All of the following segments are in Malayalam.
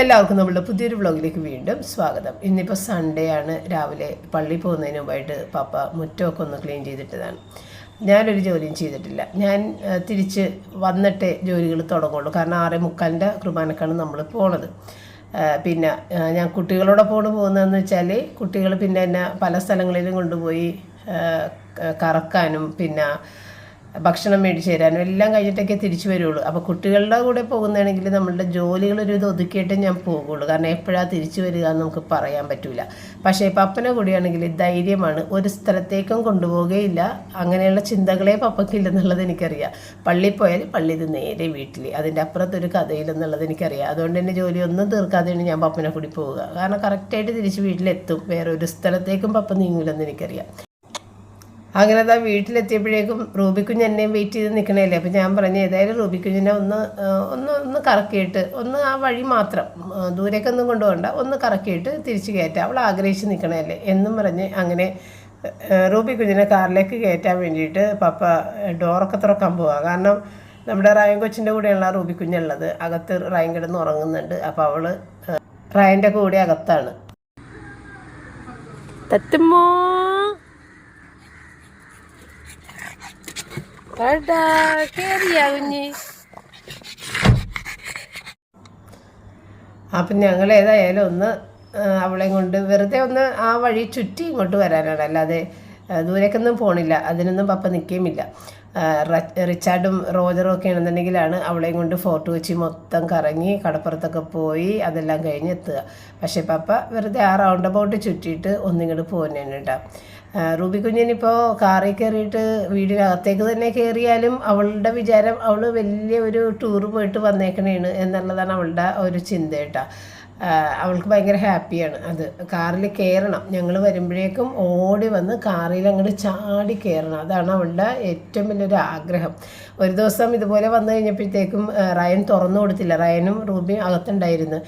എല്ലാവർക്കും നമ്മളുടെ പുതിയൊരു വ്ളോഗിലേക്ക് വീണ്ടും സ്വാഗതം. ഇന്നിപ്പോൾ സൺഡേ ആണ്. രാവിലെ പള്ളി പോകുന്നതിന് മുമ്പായിട്ട് പപ്പ മുറ്റമൊക്കെ ഒന്ന് ക്ലീൻ ചെയ്തിട്ടതാണ്. ഞാനൊരു ജോലിയും ചെയ്തിട്ടില്ല. ഞാൻ തിരിച്ച് വന്നിട്ടേ ജോലികൾ തുടങ്ങുള്ളൂ. കാരണം ആറേ മുക്കാലിന്റെ കുർബാനക്കാണ് നമ്മൾ പോണത്. പിന്നെ ഞാൻ കുട്ടികളോടെ പോണ് പോകുന്നതെന്ന് വെച്ചാൽ കുട്ടികൾ പിന്നെ എന്നെ പല സ്ഥലങ്ങളിലും കൊണ്ടുപോയി കറക്കാനും പിന്നെ ഭക്ഷണം മേടിച്ച് തരാനും എല്ലാം കഴിഞ്ഞിട്ടൊക്കെ തിരിച്ചു വരുള്ളൂ. അപ്പോൾ കുട്ടികളുടെ കൂടെ പോകുന്നതാണെങ്കിൽ നമ്മളുടെ ജോലികൾ ഒരു ഇത് ഒതുക്കിയിട്ടേ ഞാൻ പോകുള്ളൂ. കാരണം എപ്പോഴാണ് തിരിച്ചു വരിക എന്ന് നമുക്ക് പറയാൻ പറ്റില്ല പക്ഷേ പപ്പനെ കൂടിയാണെങ്കിൽ ധൈര്യമാണ്. ഒരു സ്ഥലത്തേക്കും കൊണ്ടുപോവുകയില്ല. അങ്ങനെയുള്ള ചിന്തകളെ പപ്പയ്ക്കില്ലെന്നുള്ളത് എനിക്കറിയാം. പള്ളി പോയാൽ പള്ളി ഇത് നേരെ വീട്ടിൽ അതിന്റെ അപ്പുറത്തൊരു കഥയില്ലെന്നുള്ളത് എനിക്കറിയാം. അതുകൊണ്ട് തന്നെ ജോലി ഒന്നും തീർക്കാതെയാണ് ഞാൻ പപ്പനെ കൂടി പോവുക. കാരണം കറക്റ്റായിട്ട് തിരിച്ച് വീട്ടിലെത്തും. വേറെ ഒരു സ്ഥലത്തേക്കും പപ്പ നീങ്ങില്ലെന്ന് എനിക്കറിയാം. അങ്ങനെ അതാ വീട്ടിലെത്തിയപ്പോഴേക്കും റൂബിക്കുഞ്ഞ് എന്നെയും വെയിറ്റ് ചെയ്ത് നിൽക്കണേല്ലേ അപ്പം ഞാൻ പറഞ്ഞു ഏതായാലും റൂബിക്കുഞ്ഞിനെ ഒന്ന് ഒന്ന് ഒന്ന് കറക്കിയിട്ട് ഒന്ന് ആ വഴി മാത്രം ദൂരേക്കൊന്നും കൊണ്ടുപോകണ്ട ഒന്ന് കറക്കിയിട്ട് തിരിച്ച് കയറ്റാം. അവൾ ആഗ്രഹിച്ച് നിൽക്കണേല്ലേ എന്നും പറഞ്ഞ് അങ്ങനെ റൂബി കുഞ്ഞിനെ കാറിലേക്ക് കയറ്റാൻ വേണ്ടിയിട്ട് പപ്പ ഡോറൊക്കെ തുറക്കാൻ പോവാ. കാരണം നമ്മുടെ റായൻ കൊച്ചിന്റെ കൂടെയുള്ള റൂബി കുഞ്ഞുള്ളത് അകത്ത് റായൻ കിടന്ന് ഉറങ്ങുന്നുണ്ട്. അപ്പോൾ അവൾ റായന്റെ കൂടെ അകത്താണ്. തത്തുമ്മോ? കുഞ്ഞി അപ്പം ഞങ്ങൾ ഏതായാലും ഒന്ന് അവളെ കൊണ്ട് വെറുതെ ഒന്ന് ആ വഴി ചുറ്റി ഇങ്ങോട്ട് വരാനാണ്. അല്ലാതെ ദൂരേക്കൊന്നും പോണില്ല. അതിനൊന്നും പപ്പ നിൽക്കുകയുമില്ല റിച്ചാർഡും റോജറും ഒക്കെ ആണെന്നുണ്ടെങ്കിലാണ് അവളെയും കൊണ്ട് ഫോർട്ട് കൊച്ചി മൊത്തം കറങ്ങി കടപ്പുറത്തൊക്കെ പോയി അതെല്ലാം കഴിഞ്ഞ് എത്തുക പക്ഷേ പപ്പ വെറുതെ ആ റൗണ്ട് അബൌട്ട് ചുറ്റിയിട്ട് ഒന്നിങ്ങോട്ട് പോകുന്നതാണ് കേട്ടോ റൂബി കുഞ്ഞിനിപ്പോൾ കാറിൽ കയറിയിട്ട് വീടിനകത്തേക്ക് തന്നെ കയറിയാലും അവളുടെ വിചാരം അവൾ വലിയ ഒരു ടൂർ പോയിട്ട് വന്നേക്കണേണ് എന്നുള്ളതാണ് അവളുടെ ഒരു ചിന്ത കേട്ടോ. അവൾക്ക് ഭയങ്കര ഹാപ്പിയാണ് അത്. കാറിൽ കയറണം. ഞങ്ങൾ വരുമ്പോഴേക്കും ഓടി വന്ന് കാറിൽ അങ്ങോട്ട് ചാടി കയറണം. അതാണ് അവളുടെ ഏറ്റവും വലിയൊരു ആഗ്രഹം. ഒരു ദിവസം ഇതുപോലെ വന്നു കഴിഞ്ഞപ്പോഴത്തേക്കും റയൻ തുറന്നു കൊടുത്തില്ല. റയനും റൂബിയും അകത്തുണ്ടായിരുന്നു.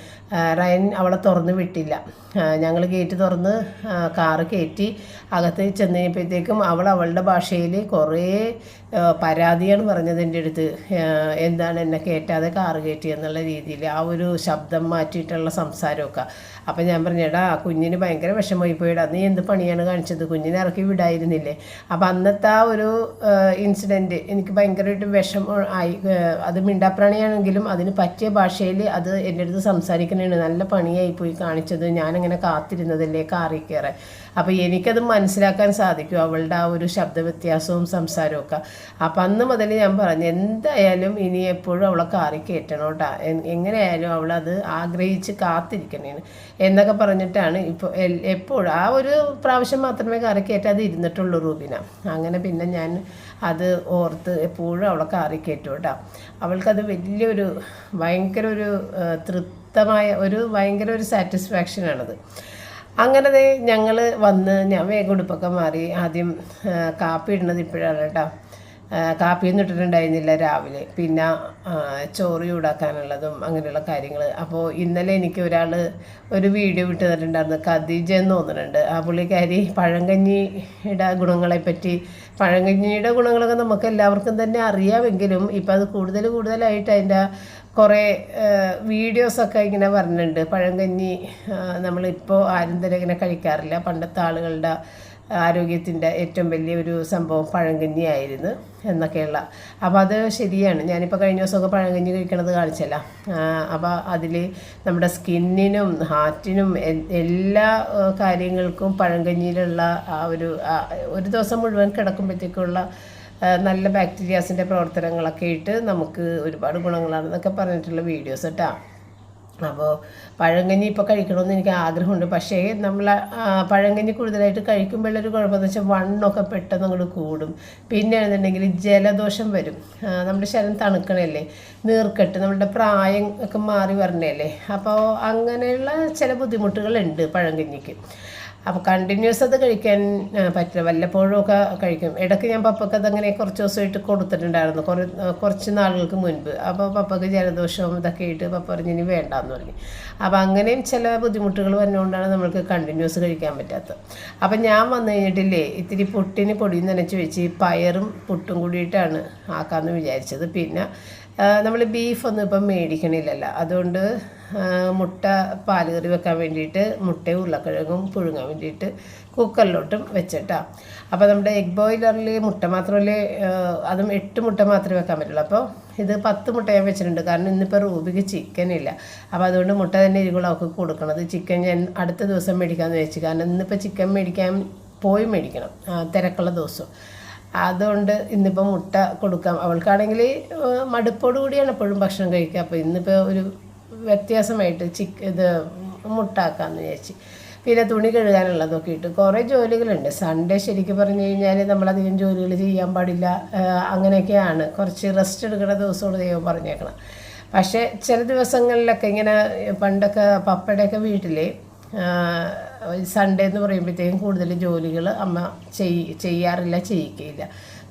റയൻ അവളെ തുറന്നു വിട്ടില്ല. ഞങ്ങൾ ഗേറ്റ് തുറന്ന് കാറ് കയറ്റി അകത്ത് ചെന്ന് കഴിഞ്ഞപ്പോഴത്തേക്കും അവൾ അവളുടെ ഭാഷയിൽ കുറേ പരാതിയാണ് പറഞ്ഞത് എന്റെ അടുത്ത്. എന്താണ് എന്നെ കയറ്റാതെ കാറ് കയറ്റി എന്നുള്ള രീതിയിൽ ആ ഒരു ശബ്ദം മാറ്റിയിട്ടുള്ള സംസാരമൊക്കെ. അപ്പം ഞാൻ പറഞ്ഞേടാ കുഞ്ഞിന് ഭയങ്കര വിഷമമായി പോയിടാ. നീ എന്ത് പണിയാണ് കാണിച്ചത്? കുഞ്ഞിനെ ഇറക്കി വിടായിരുന്നില്ലേ അപ്പം അന്നത്തെ ആ ഒരു ഇൻസിഡന്റ് എനിക്ക് ഭയങ്കരമായിട്ട് വിഷമം ആയി. അത് മിണ്ടാപ്രാണിയാണെങ്കിലും അതിന് പറ്റിയ ഭാഷയിൽ അത് എന്റെ അടുത്ത് സംസാരിക്കുന്നതാണ് നല്ല പണിയായി പോയി കാണിച്ചത്. ഞാനിങ്ങനെ കാത്തിരുന്നതല്ലേ കാറി കയറാൻ. അപ്പോൾ എനിക്കത് മനസ്സിലാക്കാൻ സാധിക്കും അവളുടെ ആ ഒരു ശബ്ദ വ്യത്യാസവും സംസാരവും ഒക്കെ അപ്പം അന്ന് മുതൽ ഞാൻ പറഞ്ഞു എന്തായാലും ഇനി എപ്പോഴും അവളെ കാറി കയറ്റണം കേട്ടോ. എങ്ങനെയായാലും അവളത് ആഗ്രഹിച്ച് കാത്തിരിക്കണേന്. എന്നൊക്കെ പറഞ്ഞിട്ടാണ് ഇപ്പോൾ എപ്പോഴും ആ ഒരു പ്രാവശ്യം മാത്രമേ കാറി കയറ്റാതെ ഇരുന്നിട്ടുള്ളൂ റൂബിന. അങ്ങനെ പിന്നെ ഞാൻ അത് ഓർത്ത് എപ്പോഴും അവളെ കാറി കയറ്റും കേട്ടോ. അവൾക്കത് വലിയൊരു ഭയങ്കര ഒരു തൃപ്തമായ ഒരു ഭയങ്കര ഒരു സാറ്റിസ്ഫാക്ഷനാണത്. അങ്ങനെ ഞങ്ങൾ വന്ന് ഞാൻ വേഗം ഉടുപ്പൊക്കെ മാറി ആദ്യം കാപ്പി ഇടുന്നത് ഇപ്പോഴാണ് കേട്ടോ. കാപ്പിയൊന്നും ഇട്ടിട്ടുണ്ടായിരുന്നില്ല രാവിലെ. പിന്നെ ചോറ് ചൂടാക്കാനുള്ളതും അങ്ങനെയുള്ള കാര്യങ്ങൾ അപ്പോൾ ഇന്നലെ എനിക്ക് ഒരാൾ ഒരു വീഡിയോ വിട്ട് തന്നിട്ടുണ്ടായിരുന്നു ഖദീജ എന്ന് തോന്നുന്നുണ്ട്. ആ പുള്ളിക്കാരി പഴങ്കഞ്ഞിയുടെ ഗുണങ്ങളെപ്പറ്റി പഴങ്കഞ്ഞിയുടെ ഗുണങ്ങളൊക്കെ നമുക്ക് എല്ലാവർക്കും തന്നെ അറിയാമെങ്കിലും ഇപ്പം അത് കൂടുതൽ കൂടുതലായിട്ട് അതിന്റെ കുറേ വീഡിയോസൊക്കെ ഇങ്ങനെ പറഞ്ഞിട്ടുണ്ട് പഴങ്കഞ്ഞി നമ്മളിപ്പോൾ ആരും തന്നെ ഇങ്ങനെ കഴിക്കാറില്ല. പണ്ടത്തെ ആളുകളുടെ ആരോഗ്യത്തിന്റെ ഏറ്റവും വലിയൊരു സംഭവം പഴങ്കഞ്ഞിയായിരുന്നു എന്നൊക്കെയുള്ള. അപ്പോൾ അത് ശരിയാണ്. ഞാനിപ്പോൾ കഴിഞ്ഞ ദിവസമൊക്കെ പഴങ്കഞ്ഞി കഴിക്കണത് കാണിച്ചല്ല. അപ്പോൾ അതിൽ നമ്മുടെ സ്കിന്നിനും ഹാർട്ടിനും എല്ലാ കാര്യങ്ങൾക്കും പഴങ്കഞ്ഞിയിലുള്ള ആ ഒരു ഒരു ദിവസം മുഴുവൻ കിടക്കുമ്പോഴത്തേക്കുള്ള നല്ല ബാക്ടീരിയാസിന്റെ പ്രവർത്തനങ്ങളൊക്കെ ഇട്ട് നമുക്ക് ഒരുപാട് ഗുണങ്ങളാണെന്നൊക്കെ പറഞ്ഞിട്ടുള്ള വീഡിയോസ് കേട്ടോ അപ്പോൾ പഴങ്കഞ്ഞി ഇപ്പോൾ കഴിക്കണമെന്ന് എനിക്ക് ആഗ്രഹമുണ്ട്. പക്ഷേ നമ്മൾ പഴങ്കഞ്ഞി കൂടുതലായിട്ട് കഴിക്കുമ്പോഴൊരു കുഴപ്പമെന്ന് വെച്ചാൽ വണ്ണൊക്കെ പെട്ടെന്ന് അങ്ങോട്ട് കൂടും. പിന്നെ ആണെന്നുണ്ടെങ്കിൽ ജലദോഷം വരും. നമ്മുടെ ശരീരം തണുക്കണല്ലേ? നീർക്കെട്ട് നമ്മുടെ പ്രായം ഒക്കെ മാറി വരണല്ലേ? അപ്പോൾ അങ്ങനെയുള്ള ചില ബുദ്ധിമുട്ടുകളുണ്ട് പഴങ്കഞ്ഞിക്ക്. അപ്പോൾ കണ്ടിന്യൂസ് അത് കഴിക്കാൻ പറ്റില്ല. വല്ലപ്പോഴും ഒക്കെ കഴിക്കും. ഇടയ്ക്ക് ഞാൻ പപ്പക്ക് അതങ്ങനെ കുറച്ച് ദിവസമായിട്ട് കൊടുത്തിട്ടുണ്ടായിരുന്നു. കുറേ കുറച്ച് നാളുകൾക്ക് മുൻപ്. അപ്പോൾ പപ്പക്ക് ജലദോഷവും ഇതൊക്കെ ആയിട്ട് പപ്പ പറഞ്ഞു ഇനി വേണ്ടാന്ന് പറഞ്ഞു. അപ്പോൾ അങ്ങനെയും ചില ബുദ്ധിമുട്ടുകൾ വന്നുകൊണ്ടാണ് നമ്മൾക്ക് കണ്ടിന്യൂസ് കഴിക്കാൻ പറ്റാത്തത്. അപ്പം ഞാൻ വന്നു കഴിഞ്ഞിട്ടില്ലേ ഇത്തിരി പുട്ടിന് പൊടി നനച്ച് വെച്ച് പയറും പുട്ടും കൂടിയിട്ടാണ് ആക്കാമെന്ന് വിചാരിച്ചത്. പിന്നെ നമ്മൾ ബീഫൊന്നും ഇപ്പം മേടിക്കണില്ലല്ലോ. അതുകൊണ്ട് മുട്ട പാൽ കറി വെക്കാൻ വേണ്ടിയിട്ട് മുട്ടയും ഉരുളക്കിഴങ്ങും പുഴുങ്ങാൻ വേണ്ടിയിട്ട് കുക്കറിലോട്ടും വെച്ചിട്ടാ. അപ്പോൾ നമ്മുടെ എഗ് ബോയിലറിൽ മുട്ട മാത്രമല്ലേ അതും എട്ട് മുട്ട മാത്രമേ വെക്കാൻ പറ്റുള്ളൂ. അപ്പോൾ ഇത് പത്ത് മുട്ട ഞാൻ വെച്ചിട്ടുണ്ട്. കാരണം ഇന്നിപ്പോൾ റൂബിക്ക് ചിക്കൻ ഇല്ല. അപ്പോൾ അതുകൊണ്ട് മുട്ട തന്നെ ഇരിക്കുള്ളൂ കൊടുക്കണത്. ചിക്കൻ ഞാൻ അടുത്ത ദിവസം മേടിക്കാമെന്ന് വെച്ചു കാരണം ഇന്നിപ്പോൾ ചിക്കൻ മേടിക്കാൻ പോയി മേടിക്കണം തിരക്കുള്ള ദിവസം. അതുകൊണ്ട് ഇന്നിപ്പോൾ മുട്ട കൊടുക്കാം. അവൾക്കാണെങ്കിൽ മടുപ്പോട് കൂടിയാണ് എപ്പോഴും ഭക്ഷണം കഴിക്കുക. അപ്പോൾ ഇന്നിപ്പോൾ ഒരു വ്യത്യാസമായിട്ട് ചിക്ക് ഇത് മുട്ടാക്കാമെന്ന് വിചാരിച്ച്. പിന്നെ തുണി കഴുകാനുള്ളതൊക്കെ ഇട്ട് കുറേ ജോലികളുണ്ട്. സൺഡേ ശരിക്കും പറഞ്ഞു കഴിഞ്ഞാൽ നമ്മളധികം ജോലികൾ ചെയ്യാൻ പാടില്ല. അങ്ങനെയൊക്കെയാണ്. കുറച്ച് റെസ്റ്റ് എടുക്കുന്ന ദിവസമാണ് ദൈവം പറഞ്ഞേക്കണം. പക്ഷേ ചില ദിവസങ്ങളിലൊക്കെ ഇങ്ങനെ പണ്ടൊക്കെ പപ്പയുടെയൊക്കെ വീട്ടിൽ സൺഡേ എന്ന് പറയുമ്പോഴത്തേക്കും കൂടുതൽ ജോലികൾ അമ്മ ചെയ് ചെയ്യാറില്ല ചെയ്യിക്കില്ല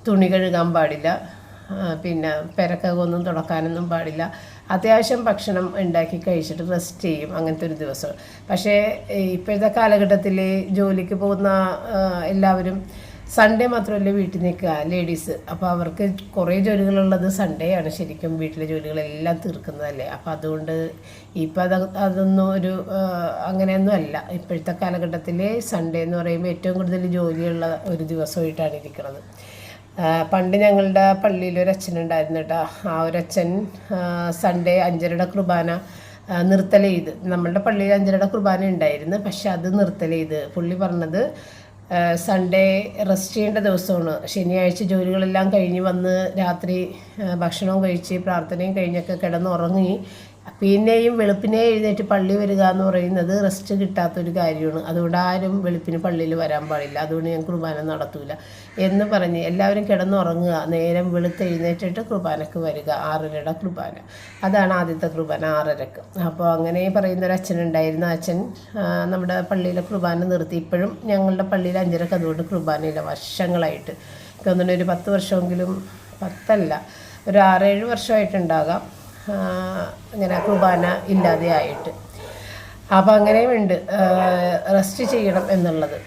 തുണി കഴുകാൻ പാടില്ല. പിന്നെ പെരക്കകൊന്നും തുടക്കാനൊന്നും പാടില്ല. അത്യാവശ്യം ഭക്ഷണം ഉണ്ടാക്കി കഴിച്ചിട്ട് റെസ്റ്റ് ചെയ്യും അങ്ങനത്തെ ഒരു ദിവസം. പക്ഷേ ഇപ്പോഴത്തെ കാലഘട്ടത്തിൽ ജോലിക്ക് പോകുന്ന എല്ലാവരും സൺഡേ മാത്രമല്ല വീട്ടിൽ നിൽക്കുക ലേഡീസ് അപ്പോൾ അവർക്ക് കുറേ ജോലികളുള്ളത് സൺഡേ ആണ് ശരിക്കും വീട്ടിലെ ജോലികളെല്ലാം തീർക്കുന്നതല്ലേ. അപ്പോൾ അതുകൊണ്ട് ഇപ്പം അത് അതൊന്നും ഒരു അങ്ങനെയൊന്നും അല്ല. ഇപ്പോഴത്തെ കാലഘട്ടത്തിൽ സൺഡേ എന്ന് പറയുമ്പോൾ ഏറ്റവും കൂടുതൽ ജോലിയുള്ള ഒരു ദിവസമായിട്ടാണ് ഇരിക്കുന്നത്. പണ്ട് ഞങ്ങളുടെ പള്ളിയിൽ ഒരു അച്ഛനുണ്ടായിരുന്നു കേട്ടോ. ആ ഒരു അച്ഛൻ സൺഡേ അഞ്ചരയുടെ കുർബാന നിർത്തൽ ചെയ്ത്. നമ്മളുടെ പള്ളിയിൽ അഞ്ചരയുടെ കുർബാന ഉണ്ടായിരുന്നു പക്ഷെ അത് നിർത്തൽ ചെയ്ത്. പുള്ളി പറഞ്ഞത് സൺഡേ റെസ്റ്റ് ചെയ്യേണ്ട ദിവസമാണ്. ശനിയാഴ്ച ജോലികളെല്ലാം കഴിഞ്ഞ് വന്ന് രാത്രി ഭക്ഷണവും കഴിച്ച് പ്രാർത്ഥനയും കഴിഞ്ഞൊക്കെ കിടന്നുറങ്ങി. പിന്നെയും വെളുപ്പിനെ എഴുന്നേറ്റ് പള്ളി വരിക എന്ന് പറയുന്നത് റെസ്റ്റ് കിട്ടാത്തൊരു കാര്യമാണ്. അതുകൊണ്ട് ആരും വെളുപ്പിന് പള്ളിയിൽ വരാൻ പാടില്ല. അതുകൊണ്ട് ഞാൻ കുർബാന നടത്തൂല. എന്ന് പറഞ്ഞ് എല്ലാവരും കിടന്നുറങ്ങുക. നേരം വെളുത്ത് എഴുന്നേറ്റിട്ട് കുർബാനക്ക് വരിക. ആറരയുടെ കുർബാന. അതാണ് ആദ്യത്തെ കുർബാന ആറരക്ക്. അപ്പോൾ അങ്ങനെ പറയുന്നൊരു അച്ഛനുണ്ടായിരുന്നു. അച്ഛൻ നമ്മുടെ പള്ളിയിലെ കുർബാന നിർത്തി. ഇപ്പോഴും ഞങ്ങളുടെ പള്ളിയിൽ അഞ്ചരക്ക് അതുകൊണ്ട് കുർബാനയില്ല. വർഷങ്ങളായിട്ട്. തോന്നുന്നു ഒരു പത്ത് വർഷമെങ്കിലും പത്തല്ല. ഒരു ആറേഴ് വർഷമായിട്ടുണ്ടാകാം. ആ, ഇങ്ങനെ കുർബാന ഇല്ലാതെ ആയിട്ട്. അപ്പം അങ്ങനെയുമുണ്ട് റെസ്റ്റ് ചെയ്യണം എന്നുള്ളത്.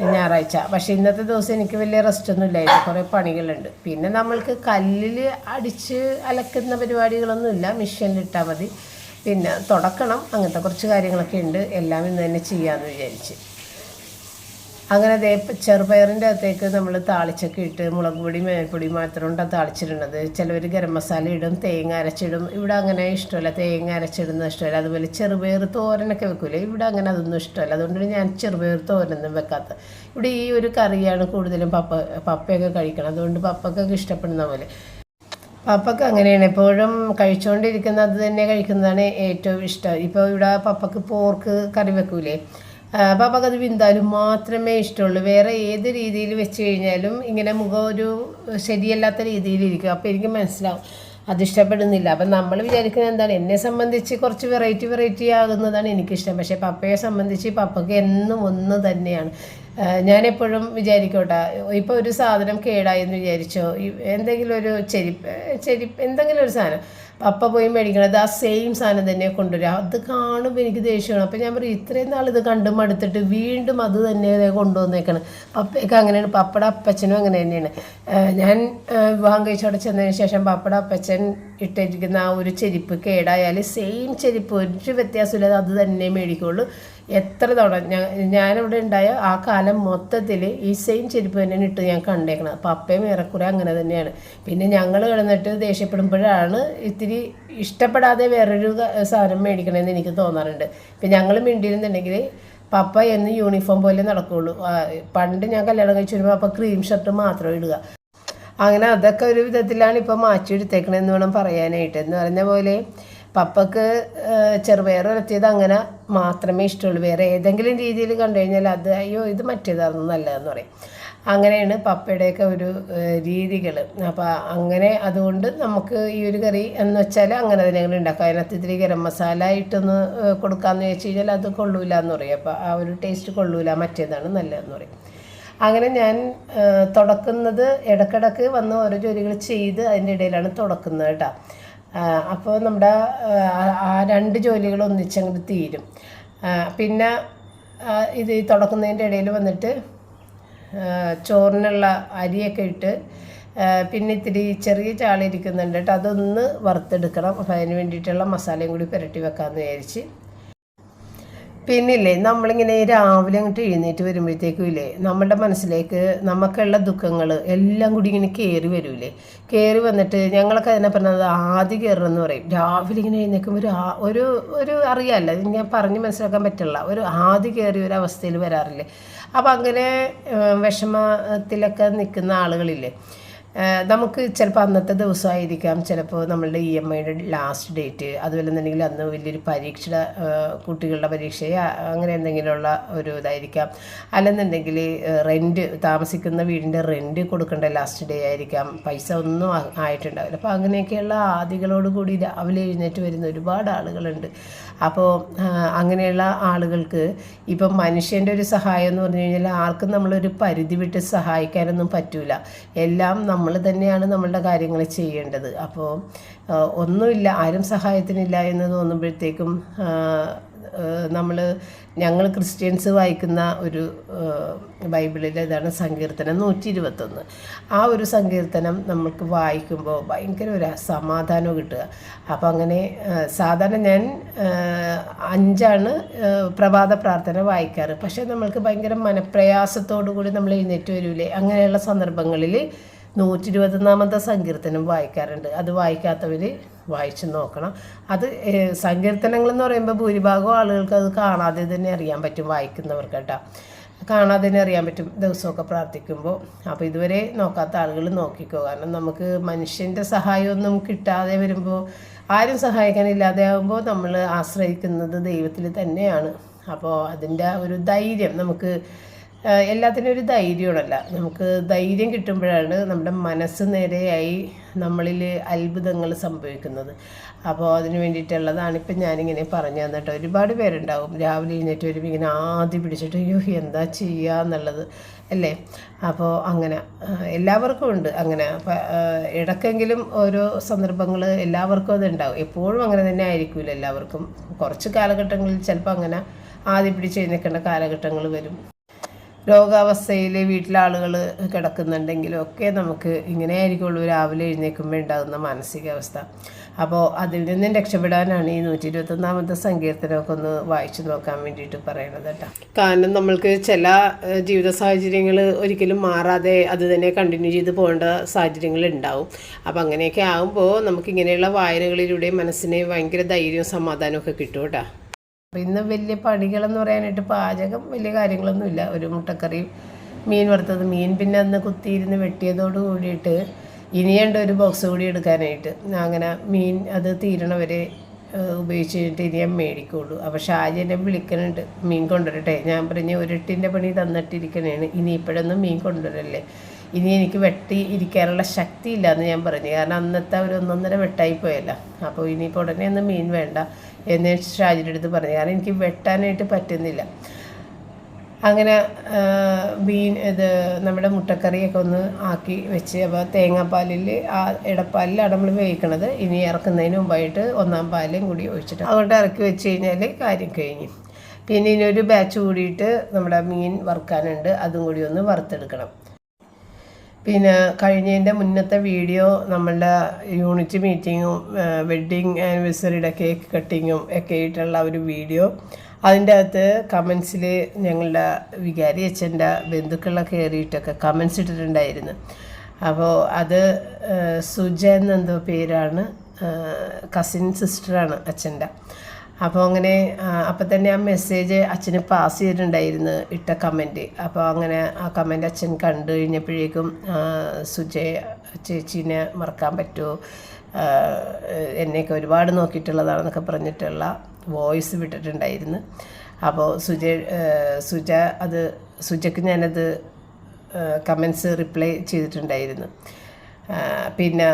ഞായറാഴ്ച. പക്ഷേ ഇന്നത്തെ ദിവസം എനിക്ക് വലിയ റെസ്റ്റ് ഒന്നും ഇല്ലായിരുന്നു. കുറേ പണികളുണ്ട്. പിന്നെ നമ്മൾക്ക് കല്ലിൽ അടിച്ച് അലക്കുന്ന പരിപാടികളൊന്നും ഇല്ല മെഷീനിലിട്ടാൽ മതി. പിന്നെ തുടക്കണം. അങ്ങനത്തെ കുറച്ച് കാര്യങ്ങളൊക്കെ ഉണ്ട്. എല്ലാം ഇന്ന് തന്നെ ചെയ്യാമെന്ന് വിചാരിച്ച്. അങ്ങനെ അതേ ചെറുപയറിന്റെ അകത്തേക്ക് നമ്മൾ താളിച്ചൊക്കെ ഇട്ട് മുളക് പൊടി മേൽപ്പൊടി മാത്രം ഉണ്ടാ താളിച്ചിടുന്നത്. ചിലവർ ഗരം മസാല ഇടും തേങ്ങ അരച്ചിടും. ഇവിടെ അങ്ങനെ ഇഷ്ടമല്ല. തേങ്ങ അരച്ചിടുന്നത് ഇഷ്ടമല്ല. അതുപോലെ ചെറുപയർ തോരനൊക്കെ വെക്കൂലേ? ഇവിടെ അങ്ങനെ അതൊന്നും ഇഷ്ടമല്ല. അതുകൊണ്ട് ഞാൻ ചെറുപയർ തോരനൊന്നും വെക്കാത്തത്. ഇവിടെ ഈ ഒരു കറിയാണ് കൂടുതലും പപ്പ പപ്പയൊക്കെ കഴിക്കണം അതുകൊണ്ട് പപ്പക്കൊക്കെ ഇഷ്ടപ്പെടുന്ന പോലെ. പപ്പക്ക് അങ്ങനെയാണ്. എപ്പോഴും കഴിച്ചുകൊണ്ടിരിക്കുന്നത് അത് തന്നെ കഴിക്കുന്നതാണ് ഏറ്റവും ഇഷ്ടം. ഇപ്പോൾ ഇവിടെ പപ്പക്ക് പോർക്ക് കറി വെക്കൂലേ? അത് വിന്താലും മാത്രമേ ഇഷ്ടമുള്ളൂ. വേറെ ഏത് രീതിയിൽ വെച്ച് കഴിഞ്ഞാലും ഇങ്ങനെ മുഖം ഒരു ശരിയല്ലാത്ത രീതിയിലിരിക്കും അപ്പോൾ എനിക്ക് മനസ്സിലാവും. അത് ഇഷ്ടപ്പെടുന്നില്ല. അപ്പം നമ്മൾ വിചാരിക്കുന്നത് എന്താണ്? എന്നെ സംബന്ധിച്ച് കുറച്ച് വെറൈറ്റി വെറൈറ്റി ആകുന്നതാണ് എനിക്കിഷ്ടം. പക്ഷേ പപ്പയെ സംബന്ധിച്ച് പപ്പയ്ക്ക് എന്നും ഒന്ന് തന്നെയാണ്. ഞാനെപ്പോഴും വിചാരിക്കോട്ടെ. ഇപ്പോൾ ഒരു സാധനം കേടായെന്ന് വിചാരിച്ചോ? എന്തെങ്കിലും ഒരു ചെരിപ്പ് ചെരിപ്പ് എന്തെങ്കിലും ഒരു സാധനം. പപ്പ പോയി മേടിക്കണത് ആ സെയിം സാധനം തന്നെ കൊണ്ടുവരിക അത് കാണുമ്പോൾ എനിക്ക് ദേഷ്യമാണ് അപ്പോൾ ഞാൻ പറയും ഇത്രയും നാൾ ഇത് കണ്ടു മടുത്തിട്ട് വീണ്ടും അത് തന്നെ കൊണ്ടുവന്നേക്കണം. പപ്പയൊക്കെ അങ്ങനെയാണ് പപ്പയുടെ അപ്പച്ചനും അങ്ങനെ തന്നെയാണ്. ഞാൻ വിവാഹം കഴിച്ചവിടെ ചെന്നതിന് ശേഷം പപ്പയുടെ അപ്പച്ചൻ ഇട്ടിരിക്കുന്ന ആ ഒരു ചെരിപ്പ് കേടായാൽ സെയിം ചെരിപ്പ് ഒരു വ്യത്യാസമില്ലാതെ അത് തന്നെ മേടിക്കുള്ളൂ. എത്ര തവണ ഞാൻ ഞാനിവിടെ ഉണ്ടായ ആ കാലം മൊത്തത്തിൽ ഈ സെയിം ചെരുപ്പ് തന്നെയാണ് ഇട്ട് ഞാൻ കണ്ടേക്കണം അപ്പം അപ്പയും ഏറെക്കുറെ അങ്ങനെ തന്നെയാണ്. പിന്നെ ഞങ്ങൾ കിടന്നിട്ട് ദേഷ്യപ്പെടുമ്പോഴാണ് ഇത്തിരി ഇഷ്ടപ്പെടാതെ വേറൊരു സാധനം മേടിക്കണമെന്ന് എനിക്ക് തോന്നാറുണ്ട്. ഇപ്പം ഞങ്ങൾ മിണ്ടിയിരുന്നുണ്ടെങ്കിൽ പപ്പ എന്ന് യൂണിഫോം പോലെ നടക്കുകയുള്ളൂ പണ്ട് ഞാൻ കല്യാണം കഴിച്ചു വരുമ്പോൾ അപ്പം ക്രീം ഷർട്ട് മാത്രം ഇടുക. അങ്ങനെ അതൊക്കെ ഒരു വിധത്തിലാണ് ഇപ്പം മാറ്റി എടുത്തേക്കണമെന്ന് വേണം പറയാനായിട്ട്. എന്ന് പറഞ്ഞ പോലെ പപ്പക്ക് ചെറുപയർ ഉലത്തിയത് അങ്ങനെ മാത്രമേ ഇഷ്ടമുള്ളൂ. വേറെ ഏതെങ്കിലും രീതിയിൽ കണ്ടു കഴിഞ്ഞാൽ അത് അയ്യോ ഇത് മറ്റേതായിരുന്നു നല്ലതെന്ന് പറയും. അങ്ങനെയാണ് പപ്പയുടെയൊക്കെ ഒരു രീതികൾ അപ്പോൾ അങ്ങനെ അതുകൊണ്ട് നമുക്ക് ഈ ഒരു കറി എന്ന് വെച്ചാൽ അങ്ങനെ തന്നെ ഞങ്ങൾ ഉണ്ടാക്കാം. അതിനകത്ത് ഇത്തിരി ഗരം മസാല ഇട്ടൊന്ന് കൊടുക്കാമെന്ന് വെച്ച് കഴിഞ്ഞാൽ അത് കൊള്ളൂല എന്ന് പറയും. അപ്പോൾ ആ ഒരു ടേസ്റ്റ് കൊള്ളൂല മറ്റേതാണ് നല്ലതെന്ന് പറയും. അങ്ങനെ ഞാൻ തുടക്കുന്നത് ഇടക്കിടക്ക് വന്ന് ഓരോ ജോലികൾ ചെയ്ത് അതിന്റെ ഇടയിലാണ് തുടക്കുന്നത് കേട്ടോ. അപ്പോൾ നമ്മുടെ ആ, രണ്ട് ജോലികൾ ഒന്നിച്ചങ്ങോട്ട് തീരും. പിന്നെ ഇത് തുടക്കുന്നതിന്റെ ഇടയിൽ വന്നിട്ട് ചോറിനുള്ള അരിയൊക്കെ ഇട്ട് പിന്നെ ഇത്തിരി ചെറിയ ചാള ഇരിക്കുന്നുണ്ട് കേട്ടോ. അതൊന്ന് വറുത്തെടുക്കണം. അപ്പോൾ അതിന് വേണ്ടിയിട്ടുള്ള മസാലയും കൂടി പുരട്ടി വെക്കാമെന്ന് വിചാരിച്ച്. പിന്നില്ലേ നമ്മളിങ്ങനെ രാവിലെ അങ്ങോട്ട് എഴുന്നേറ്റ് വരുമ്പോഴത്തേക്കും ഇല്ലേ നമ്മുടെ മനസ്സിലേക്ക് നമുക്കുള്ള ദുഃഖങ്ങൾ എല്ലാം കൂടി ഇങ്ങനെ കയറി വരൂലേ കയറി വന്നിട്ട് ഞങ്ങളൊക്കെ അതിനെ പറഞ്ഞത് ആദ്യ കയറണമെന്ന് പറയും. രാവിലെ ഇങ്ങനെ എഴുന്നേക്കുമ്പോൾ ഒരു ഒരു ഒരു അറിയാമല്ല ഞാൻ പറഞ്ഞ് മനസ്സിലാക്കാൻ പറ്റില്ല. ഒരു ആദ്യ കയറിയ ഒരു അവസ്ഥയിൽ വരാറില്ലേ? അപ്പം അങ്ങനെ വിഷമത്തിലൊക്കെ നിൽക്കുന്ന ആളുകളില്ലേ നമുക്ക് ചിലപ്പോൾ അന്നത്തെ ദിവസമായിരിക്കാം. ചിലപ്പോൾ നമ്മളുടെ ഇ എം ഐയുടെ ലാസ്റ്റ് ഡേറ്റ് അതുപോലെ എന്നുണ്ടെങ്കിൽ അന്ന് വലിയൊരു പരീക്ഷയുടെ കുട്ടികളുടെ പരീക്ഷയോ അങ്ങനെ എന്തെങ്കിലുമുള്ള ഒരു ഇതായിരിക്കാം. അല്ലെന്നുണ്ടെങ്കിൽ റെന്റ് താമസിക്കുന്ന വീടിന്റെ റെന്റ് കൊടുക്കേണ്ട ലാസ്റ്റ് ഡേ ആയിരിക്കാം. പൈസ ഒന്നും ആയിട്ടുണ്ടാവില്ല. അപ്പോൾ അങ്ങനെയൊക്കെയുള്ള ആദികളോട് കൂടി രാവിലെ എഴുന്നേറ്റ് വരുന്ന ഒരുപാട് ആളുകളുണ്ട്. അപ്പോൾ അങ്ങനെയുള്ള ആളുകൾക്ക് ഇപ്പം മനുഷ്യന്റെ ഒരു സഹായം എന്ന് പറഞ്ഞു കഴിഞ്ഞാൽ ആർക്കും നമ്മളൊരു പരിധി വിട്ട് സഹായിക്കാനൊന്നും പറ്റൂല. എല്ലാം നമ്മൾ തന്നെയാണ് നമ്മളുടെ കാര്യങ്ങൾ ചെയ്യേണ്ടത്. അപ്പോൾ ഒന്നുമില്ല ആരും സഹായത്തിനില്ല എന്ന് തോന്നുമ്പോഴത്തേക്കും നമ്മൾ ഞങ്ങൾ ക്രിസ്ത്യൻസ് വായിക്കുന്ന ഒരു ബൈബിളിൽ ഇതാണ് സങ്കീർത്തനം നൂറ്റി ഇരുപത്തൊന്ന് ആ ഒരു സങ്കീർത്തനം നമ്മൾക്ക് വായിക്കുമ്പോൾ ഭയങ്കര ഒരു സമാധാനം കിട്ടുക. അപ്പോൾ അങ്ങനെ സാധാരണ ഞാൻ അഞ്ചാണ് പ്രഭാത പ്രാർത്ഥന വായിക്കാറ്. പക്ഷേ നമ്മൾക്ക് ഭയങ്കര മനപ്രയാസത്തോടു കൂടി നമ്മൾ എഴുന്നേറ്റ് വരൂലേ? അങ്ങനെയുള്ള സന്ദർഭങ്ങളിൽ നൂറ്റി ഇരുപത്തൊന്നാമത്തെ സങ്കീർത്തനം വായിക്കാറുണ്ട്. അത് വായിക്കാത്തവർ വായിച്ചു നോക്കണം. അത് സങ്കീർത്തനങ്ങൾ എന്ന് പറയുമ്പോൾ ഭൂരിഭാഗം ആളുകൾക്ക് അത് കാണാതെ തന്നെ അറിയാൻ പറ്റും വായിക്കുന്നവർക്ക് കേട്ടോ. കാണാതെ തന്നെ അറിയാൻ പറ്റും ദിവസമൊക്കെ പ്രാർത്ഥിക്കുമ്പോൾ അപ്പോൾ ഇതുവരെ നോക്കാത്ത ആളുകൾ നോക്കിക്കോ. കാരണം നമുക്ക് മനുഷ്യന്റെ സഹായമൊന്നും കിട്ടാതെ വരുമ്പോൾ ആരും സഹായിക്കാനില്ലാതെ ആകുമ്പോൾ നമ്മൾ ആശ്രയിക്കുന്നത് ദൈവത്തിൽ തന്നെയാണ്. അപ്പോൾ അതിന്റെ ഒരു ധൈര്യം നമുക്ക് എല്ലാത്തിനും ഒരു ധൈര്യമാണല്ല നമുക്ക് ധൈര്യം കിട്ടുമ്പോഴാണ് നമ്മുടെ മനസ്സ് നേരെയായി നമ്മളിൽ അത്ഭുതങ്ങൾ സംഭവിക്കുന്നത്. അപ്പോൾ അതിന് വേണ്ടിയിട്ടുള്ളതാണ് ഇപ്പം ഞാനിങ്ങനെ പറഞ്ഞു തന്നിട്ട് ഒരുപാട് പേരുണ്ടാവും. രാവിലെ എഴുന്നേറ്റ് വരുമ്പോൾ ഇങ്ങനെ ആദ്യം പിടിച്ചിട്ട് അയ്യോ എന്താ ചെയ്യുക എന്നുള്ളത്. അല്ലേ? അപ്പോൾ അങ്ങനെ എല്ലാവർക്കും ഉണ്ട്. അങ്ങനെ ഇടയ്ക്കെങ്കിലും ഓരോ സന്ദർഭങ്ങൾ എല്ലാവർക്കും അത് ഉണ്ടാവും എപ്പോഴും അങ്ങനെ തന്നെ ആയിരിക്കില്ല എല്ലാവർക്കും. കുറച്ച് കാലഘട്ടങ്ങളിൽ ചിലപ്പോൾ അങ്ങനെ ആദ്യം പിടിച്ച് എഴുന്നേക്കേണ്ട കാലഘട്ടങ്ങൾ വരും. രോഗാവസ്ഥയിൽ വീട്ടിലെ ആളുകൾ കിടക്കുന്നുണ്ടെങ്കിലും ഒക്കെ നമുക്ക് ഇങ്ങനെ ആയിരിക്കുള്ളൂ രാവിലെ എഴുന്നേൽക്കുമ്പോൾ ഉണ്ടാകുന്ന മാനസികാവസ്ഥ. അപ്പോൾ അതിൽ നിന്നും രക്ഷപ്പെടാനാണ് ഈ നൂറ്റി ഇരുപത്തൊന്നാമത്തെ സങ്കീർത്തനമൊക്കെ ഒന്ന് വായിച്ചു നോക്കാൻ വേണ്ടിയിട്ട് പറയണത് കേട്ടോ. കാരണം നമ്മൾക്ക് ചില ജീവിത സാഹചര്യങ്ങൾ ഒരിക്കലും മാറാതെ അത് തന്നെ കണ്ടിന്യൂ ചെയ്ത് പോകേണ്ട സാഹചര്യങ്ങൾ ഉണ്ടാവും. അപ്പോൾ അങ്ങനെയൊക്കെ ആകുമ്പോൾ നമുക്ക് ഇങ്ങനെയുള്ള വായനകളിലൂടെ മനസ്സിന് ഭയങ്കര ധൈര്യവും സമാധാനവും ഒക്കെ കിട്ടും കേട്ടോ. ഇന്ന് വലിയ പണികളെന്ന് പറയാനായിട്ട് പാചകം വലിയ കാര്യങ്ങളൊന്നുമില്ല. ഒരു മുട്ടക്കറി മീൻ വറുത്തത് മീൻ പിന്നെ അന്ന് കുത്തിയിരുന്ന് വെട്ടിയതോട് കൂടിയിട്ട് ഇനിയുണ്ട് ഒരു ബോക്സ് കൂടി എടുക്കാനായിട്ട്. അങ്ങനെ മീൻ അത് തീരണവരെ ഉപയോഗിച്ച് കഴിഞ്ഞിട്ട് ഇനി ഞാൻ മേടിക്കുള്ളൂ. അപ്പോൾ ഷാജി എന്നെ മീൻ കൊണ്ടുവരട്ടെ. ഞാൻ പറഞ്ഞ് ഒരെട്ടിന്റെ പണി തന്നിട്ടിരിക്കണേ ഇനി ഇപ്പോഴൊന്നും മീൻ കൊണ്ടുവരല്ലേ? ഇനി എനിക്ക് വെട്ടി ഇരിക്കാനുള്ള ശക്തി എന്ന് ഞാൻ പറഞ്ഞു. കാരണം അന്നത്തെ ഒരു ഒന്നൊന്നര വെട്ടായി പോയല്ലോ. അപ്പോൾ ഇനിയിപ്പോൾ ഉടനെ ഒന്നും മീൻ വേണ്ട എന്ന് ഷാജിന്റെ അടുത്ത് പറഞ്ഞു. കാരണം എനിക്ക് വെട്ടാനായിട്ട് പറ്റുന്നില്ല. അങ്ങനെ മീൻ ഇത് നമ്മുടെ മുട്ടക്കറിയൊക്കെ ഒന്ന് ആക്കി വെച്ച് അപ്പോൾ തേങ്ങാപ്പാലിൽ ആ ഇടപ്പാലിലാണ് നമ്മൾ വേവിക്കണത്. ഇനി ഇറക്കുന്നതിന് മുമ്പായിട്ട് ഒന്നാം പാലും കൂടി ഒഴിച്ചിട്ട് അതുകൊണ്ട് ഇറക്കി വെച്ച് കഴിഞ്ഞാൽ കാര്യം കഴിഞ്ഞു. പിന്നെ ഇനി ഒരു ബാച്ച് കൂടിയിട്ട് നമ്മുടെ മീൻ വറുക്കാനുണ്ട്. അതും കൂടി ഒന്ന് വറുത്തെടുക്കണം. പിന്നെ കഴിഞ്ഞതിന്റെ മുന്നത്തെ വീഡിയോ നമ്മളുടെ യൂണിറ്റ് മീറ്റിങ്ങും വെഡ്ഡിങ് ആനിവേഴ്സറിയുടെ കേക്ക് കട്ടിങ്ങും ഒക്കെ ആയിട്ടുള്ള ഒരു വീഡിയോ. അതിന്റെ അകത്ത് കമൻസിൽ ഞങ്ങളുടെ വികാരി അച്ഛന്റെ ബന്ധുക്കളൊക്കെ കയറിയിട്ടൊക്കെ കമൻസ് ഇട്ടിട്ടുണ്ടായിരുന്നു. അപ്പോൾ അത് സുജ എന്നെന്തോ പേരാണ് കസിൻ സിസ്റ്ററാണ് അച്ഛന്റെ. അപ്പോൾ അങ്ങനെ അപ്പം തന്നെ ആ മെസ്സേജ് അച്ഛന് പാസ് ചെയ്തിട്ടുണ്ടായിരുന്നു ഇട്ട കമന്റ് അപ്പോൾ അങ്ങനെ ആ കമന്റ് അച്ഛൻ കണ്ടു കഴിഞ്ഞപ്പോഴേക്കും സുജയ ചേച്ചീനെ മറക്കാൻ പറ്റുമോ? എന്നെയൊക്കെ ഒരുപാട് നോക്കിയിട്ടുള്ളതാണെന്നൊക്കെ പറഞ്ഞിട്ടുള്ള വോയിസ് വിട്ടിട്ടുണ്ടായിരുന്നു. അപ്പോൾ സുജ സുജ അത് സുജയ്ക്ക് ഞാനത് കമൻസ് റിപ്ലൈ ചെയ്തിട്ടുണ്ടായിരുന്നു. പിന്നെ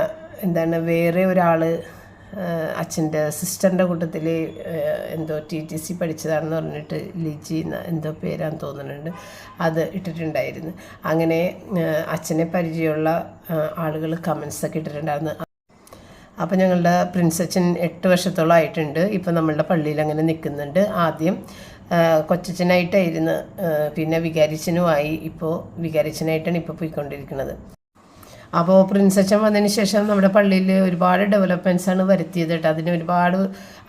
എന്താണ് വേറെ ഒരാൾ അച്ഛന്റെ സിസ്റ്ററിന്റെ കൂട്ടത്തിൽ എന്തോ ടി ടി സി പഠിച്ചതാണെന്ന് പറഞ്ഞിട്ട് ലിജി എന്തോ പേരാന്ന് തോന്നുന്നുണ്ട് അത് ഇട്ടിട്ടുണ്ടായിരുന്നു. അങ്ങനെ അച്ഛനെ പരിചയമുള്ള ആളുകൾ കമൻസൊക്കെ ഇട്ടിട്ടുണ്ടായിരുന്നു. അപ്പോൾ ഞങ്ങളുടെ പ്രിൻസ് അച്ഛൻ എട്ട് വർഷത്തോളം ആയിട്ടുണ്ട്. ഇപ്പോൾ നമ്മളുടെ പള്ളിയിൽ അങ്ങനെ നിൽക്കുന്നുണ്ട്. ആദ്യം കൊച്ചച്ഛനായിട്ടായിരുന്നു പിന്നെ വികാരിച്ചനുമായി ഇപ്പോൾ വികാരിച്ചനായിട്ടാണ് ഇപ്പോൾ പോയിക്കൊണ്ടിരിക്കുന്നത്. അപ്പോൾ പ്രിൻസച്ചൻ വന്നതിന് ശേഷം നമ്മുടെ പള്ളിയിൽ ഒരുപാട് ഡെവലപ്മെന്റ്സാണ് വരുത്തിയത് കേട്ടോ. അതിന് ഒരുപാട്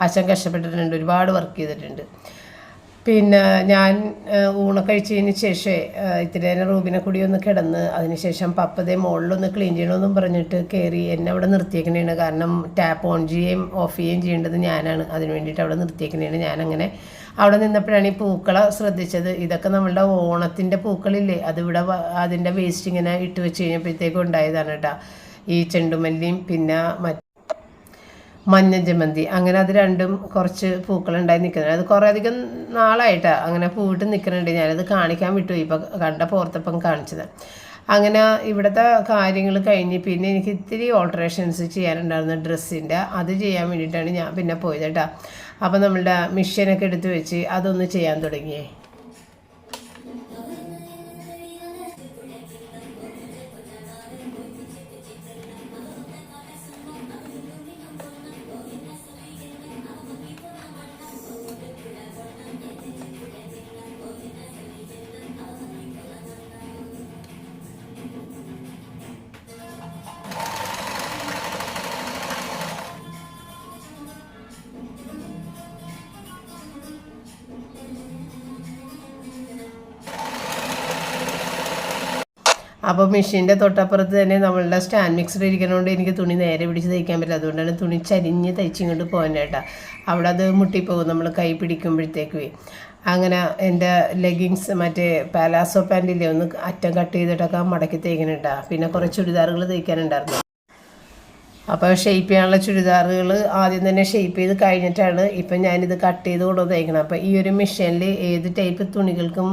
അച്ഛൻ കഷ്ടപ്പെട്ടിട്ടുണ്ട് ഒരുപാട് വർക്ക് ചെയ്തിട്ടുണ്ട്. പിന്നെ ഞാൻ ഊണ കഴിച്ചതിന് ശേഷമേ ഇത്തിരി നേരം റൂബിനെ കൂടി ഒന്ന് കിടന്ന് അതിനുശേഷം പപ്പതേ മുകളിലൊന്ന് ക്ലീൻ ചെയ്യണമെന്നും പറഞ്ഞിട്ട് കയറി എന്നെ അവിടെ നിർത്തിയേക്കണേണ്. കാരണം ടാപ്പ് ഓൺ ചെയ്യുകയും ഓഫ് ചെയ്യുകയും ചെയ്യേണ്ടത് ഞാനാണ്. അതിന് വേണ്ടിയിട്ട് അവിടെ നിർത്തിയേക്കണേണ്. ഞാനങ്ങനെ അവിടെ നിന്നപ്പോഴാണ് ഈ പൂക്കളെ ശ്രദ്ധിച്ചത്. ഇതൊക്കെ നമ്മളുടെ ഓണത്തിന്റെ പൂക്കളില്ലേ? അതിവിടെ അതിന്റെ വേസ്റ്റ് ഇങ്ങനെ ഇട്ട് വെച്ച് കഴിഞ്ഞപ്പോഴത്തേക്കും ഉണ്ടായതാണ് കേട്ടോ. ഈ ചെണ്ടുമല്ലിയും പിന്നെ മഞ്ഞ ജമന്തി അങ്ങനെ അത് രണ്ടും കുറച്ച് പൂക്കളുണ്ടായി നിൽക്കുന്നുണ്ട്. അത് കുറേ അധികം നാളായിട്ടാണ് അങ്ങനെ പൂവിട്ട് നിൽക്കുന്നുണ്ട്. ഞാനത് കാണിക്കാൻ വിട്ടു ഇപ്പം കണ്ട പോർത്തപ്പം കാണിച്ചത്. അങ്ങനെ ഇവിടുത്തെ കാര്യങ്ങൾ കഴിഞ്ഞ് പിന്നെ എനിക്ക് ഇത്തിരി ഓൾട്ടറേഷൻസ് ചെയ്യാനുണ്ടായിരുന്നു ഡ്രസ്സിന്റെ. അത് ചെയ്യാൻ വേണ്ടിയിട്ടാണ് ഞാൻ പിന്നെ പോയത് കേട്ടോ. അപ്പോൾ നമ്മളുടെ മിഷ്യനൊക്കെ എടുത്ത് വെച്ച് അതൊന്ന് ചെയ്യാൻ തുടങ്ങിയേ. അപ്പോൾ മെഷീന്റെ തൊട്ടപ്പുറത്ത് തന്നെ നമ്മളുടെ സ്റ്റാൻഡ് മിക്സർ ഇരിക്കുന്നതുകൊണ്ട് എനിക്ക് തുണി നേരെ പിടിച്ച് തയ്ക്കാൻ പറ്റില്ല. അതുകൊണ്ടാണ് തുണി ചരിഞ്ഞ് തയ്ച്ചിങ്ങോട്ട് പോകാനായിട്ടാ അവിടെ അത് മുട്ടിപ്പോകും നമ്മൾ കൈ പിടിക്കുമ്പോഴത്തേക്കുവേ അങ്ങനെ എന്റെ ലെഗിങ്സ് മറ്റേ പാലാസോ പാന്റില്ലേ ഒന്ന് അറ്റം കട്ട് ചെയ്തിട്ടൊക്കെ മടക്കി തേക്കണുണ്ടാ പിന്നെ കുറച്ച് ചുരിദാറുകൾ തയ്ക്കാനുണ്ടായിരുന്നു. അപ്പോൾ ഷെയ്പ്പ് ചെയ്യാനുള്ള ചുരിദാറുകൾ ആദ്യം തന്നെ ഷെയ്പ്പ് ചെയ്ത് കഴിഞ്ഞിട്ടാണ് ഇപ്പം ഞാനിത് കട്ട് ചെയ്ത് കൊണ്ട് തയ്ക്കണം അപ്പോൾ ഈ ഒരു മെഷീനിൽ ഏത് ടൈപ്പ് തുണികൾക്കും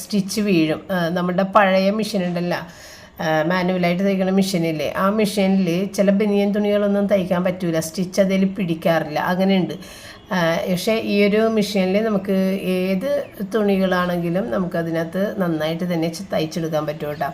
സ്റ്റിച്ച് വീഴും. നമ്മുടെ പഴയ മെഷീൻ ഉണ്ടല്ലോ. മാനുവലായിട്ട് തയ്ക്കുന്ന മെഷീനില്ലേ ആ മെഷീനിൽ ചില ബനിയൻ തുണികളൊന്നും തയ്ക്കാൻ പറ്റില്ല സ്റ്റിച്ച് അതിൽ പിടിക്കാറില്ല. അങ്ങനെയുണ്ട്. പക്ഷേ ഈ ഒരു മെഷീനിൽ നമുക്ക് ഏത് തുണികളാണെങ്കിലും നമുക്കതിനകത്ത് നന്നായിട്ട് തന്നെ തയ്ച്ചെടുക്കാൻ പറ്റും കേട്ടോ.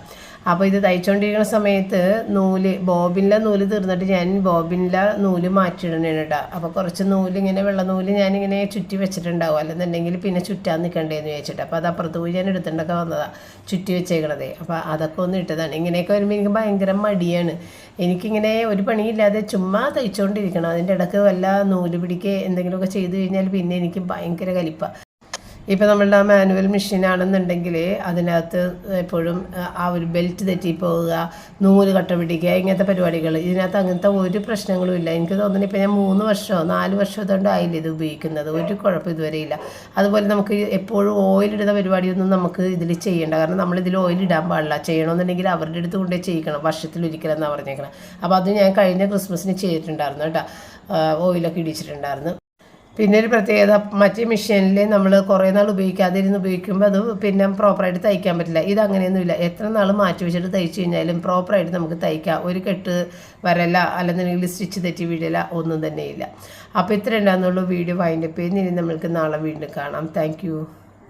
അപ്പോൾ ഇത് തയ്ച്ചുകൊണ്ടിരിക്കുന്ന സമയത്ത് നൂൽ ബോബിനിലെ നൂൽ തീർന്നിട്ട് ഞാൻ ബോബിനിലെ നൂൽ മാറ്റിയിടണേ കേട്ടോ. അപ്പോൾ കുറച്ച് നൂൽ ഇങ്ങനെ വെള്ള നൂൽ ഞാനിങ്ങനെ ചുറ്റി വെച്ചിട്ടുണ്ടാവും. അല്ലെന്നുണ്ടെങ്കിൽ പിന്നെ ചുറ്റാൻ നിൽക്കണ്ടേന്ന് ചോദിച്ചിട്ട് അപ്പോൾ അത് അപ്പുറത്ത് പോയി ഞാൻ എടുത്തിട്ടൊക്കെ വന്നതാണ് ചുറ്റി വെച്ചേക്കണത്. അപ്പോൾ അതൊക്കെ ഒന്ന് ഇട്ടതാണ്. ഇങ്ങനെയൊക്കെ വരുമ്പോൾ എനിക്ക് ഭയങ്കര മടിയാണ്. എനിക്കിങ്ങനെ ഒരു പണിയില്ലാതെ ചുമ്മാ തയ്ച്ചുകൊണ്ടിരിക്കണം അതിന്റെ ഇടയ്ക്ക് വല്ല നൂൽ പിടിക്കുക എന്തെങ്കിലുമൊക്കെ ചെയ്തു കഴിഞ്ഞാൽ പിന്നെ എനിക്ക് ഭയങ്കര കലിപ്പാണ് ഇപ്പം നമ്മളുടെ ആ മാനുവൽ മെഷീൻ ആണെന്നുണ്ടെങ്കിൽ അതിനകത്ത് എപ്പോഴും ആ ഒരു ബെൽറ്റ് തെറ്റിപ്പോവുക നൂൽ കട്ട പിടിക്കുക ഇങ്ങനത്തെ പരിപാടികൾ. ഇതിനകത്ത് അങ്ങനത്തെ ഒരു പ്രശ്നങ്ങളും ഇല്ല. എനിക്ക് തോന്നുന്നു ഇപ്പം ഞാൻ മൂന്ന് വർഷമോ നാല് വർഷമോ അതുകൊണ്ട് ആയില്ല ഇത് ഉപയോഗിക്കുന്നത്. ഒരു കുഴപ്പം ഇതുവരെ ഇല്ല. അതുപോലെ നമുക്ക് എപ്പോഴും ഓയിലിടുന്ന പരിപാടിയൊന്നും നമുക്ക് ഇതിൽ ചെയ്യേണ്ട. കാരണം ഓയിൽ ഇടാൻ പാടില്ല. ചെയ്യണമെന്നുണ്ടെങ്കിൽ അവരുടെ അടുത്ത് കൊണ്ടേ ചെയ്യിക്കണം. വർഷത്തിലൊരിക്കലെന്നാണ് പറഞ്ഞേക്കണം. അപ്പോൾ അത് ഞാൻ കഴിഞ്ഞ ക്രിസ്മസിന് ചെയ്തിട്ടുണ്ടായിരുന്നു കേട്ടോ. ഓയിലൊക്കെ ഇടിച്ചിട്ടുണ്ടായിരുന്നു. പിന്നെ ഒരു പ്രത്യേകത മറ്റേ മെഷീനിൽ നമ്മൾ കുറേ നാൾ ഉപയോഗിക്കാതിരുന്ന് ഉപയോഗിക്കുമ്പോൾ അത് പിന്നെ പ്രോപ്പറായിട്ട് തയ്ക്കാൻ പറ്റില്ല. ഇത് അങ്ങനെയൊന്നുമില്ല. എത്ര നാൾ മാറ്റി വെച്ചിട്ട് തയ്ച്ചു കഴിഞ്ഞാലും പ്രോപ്പറായിട്ട് നമുക്ക് തയ്ക്കാം. ഒരു കെട്ട് വരല അല്ലെന്നുണ്ടെങ്കിൽ സ്റ്റിച്ച് തെറ്റി വീഴില്ല ഒന്നും തന്നെയില്ല. അപ്പോൾ ഇത്ര ഉണ്ടാകുന്നുള്ളൂ വീഡിയോ വൈൻഡപ്പ് ചെയ്യുന്ന നമ്മൾക്ക് നാളെ വീണ്ടും കാണാം. താങ്ക്